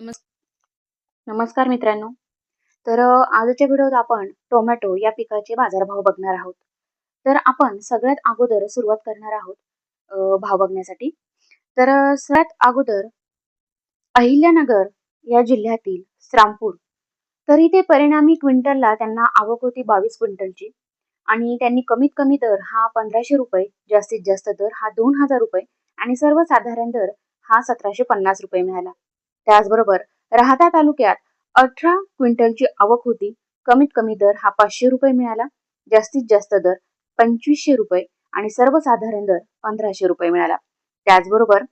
नमस् नमस्कार मित्रांनो. तर आजच्या व्हिडिओत आपण टोमॅटो या पिकाचे बाजारभाव बघणार आहोत. तर आपण सगळ्यात अगोदर सुरुवात करणार आहोत भाव बघण्यासाठी. तर सगळ्यात अगोदर अहिल्यानगर या जिल्ह्यातील श्रामपूर. तर इथे परिणामी क्विंटलला त्यांना आवक होती बावीस क्विंटलची आणि त्यांनी कमीत कमी दर हा पंधराशे रुपये जास्तीत जास्त दर हा दोन हजार रुपये आणि सर्वसाधारण दर हा सतराशे पन्नास रुपये मिळाला. त्याचबरोबर राहता तालुक्यात अठरा क्विंटलची आवक होती. कमीत कमी दर हा पाचशे रुपये मिळाला. जास्तीत जास्त दर पंचवीसशे रुपये आणि सर्वसाधारण दर पंधराशे रुपये मिळाला. त्याचबरोबर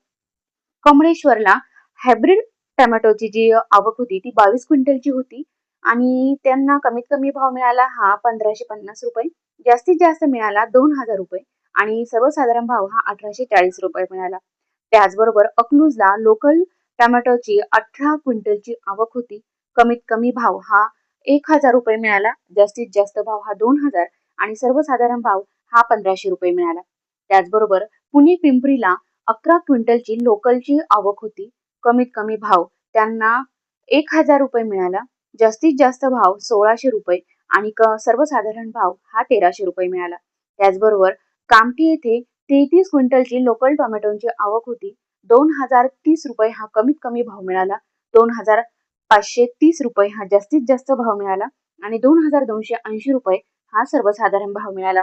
कमळेश्वरला हायब्रिड टोमॅटोची जी आवक होती ती बावीस क्विंटलची होती आणि त्यांना कमीत कमी भाव मिळाला हा पंधराशे पन्नास रुपये. जास्तीत जास्त मिळाला दोन हजार रुपये आणि सर्वसाधारण भाव हा अठराशे चाळीस रुपये मिळाला. त्याचबरोबर अकलूजला लोकल टोमॅटोची अठरा क्विंटलची आवक होती. कमीत कमी भाव हा एक हजार रुपये मिळाला. जास्तीत जास्त भाव हा दोन हजार आणि सर्वसाधारण भाव हा पंधराशे रुपये मिळाला. त्याचबरोबर पुणे पिंपरीला अकरा क्विंटलची लोकलची आवक होती. कमीत कमी भाव त्यांना एक हजार रुपये मिळाला. जास्तीत जास्त भाव सोळाशे रुपये आणि क- सर्वसाधारण भाव हा तेराशे रुपये मिळाला. त्याचबरोबर कामठी येथे तेहतीस क्विंटलची लोकल टोमॅटोची आवक होती. दोन हजार तीस रुपये हा कमीत कमी भाव मिळाला. दोन हजार पाचशे तीस रुपये हा जास्तीत जास्त भाव मिळाला. आणि दोन हजार दोनशे ऐंशी रुपये हा सर्वसाधारण भाव मिळाला.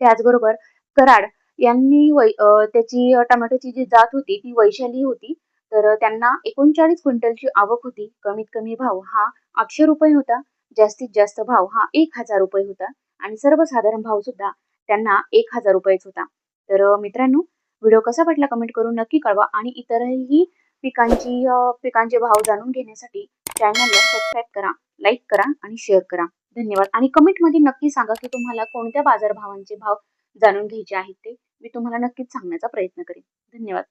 त्याचबरोबर कराड यांनी वै त्याची टोमॅटोची जी जात होती ती वैशाली होती. तर त्यांना एकोणचाळीस क्विंटलची आवक होती. कमीत कमी भाव हा आठशे रुपये होता. जास्तीत जास्त भाव हा एक हजार रुपये होता. आणि सर्वसाधारण भाव सुद्धा त्यांना एक हजार रुपयेच होता. तर मित्रांनो व्हिडिओ कसा वाटला कमेंट करून नक्की कळवा. आणि इतरही पिकांची पिकांचे भाव जाणून घेण्यासाठी चॅनलला सबस्क्राईब करा लाईक करा आणि शेअर करा. धन्यवाद. आणि कमेंटमध्ये नक्की सांगा की तुम्हाला कोणत्या बाजारभावांचे भाव जाणून घ्यायचे आहेत ते. मी तुम्हाला नक्कीच सांगण्याचा प्रयत्न करेन. धन्यवाद.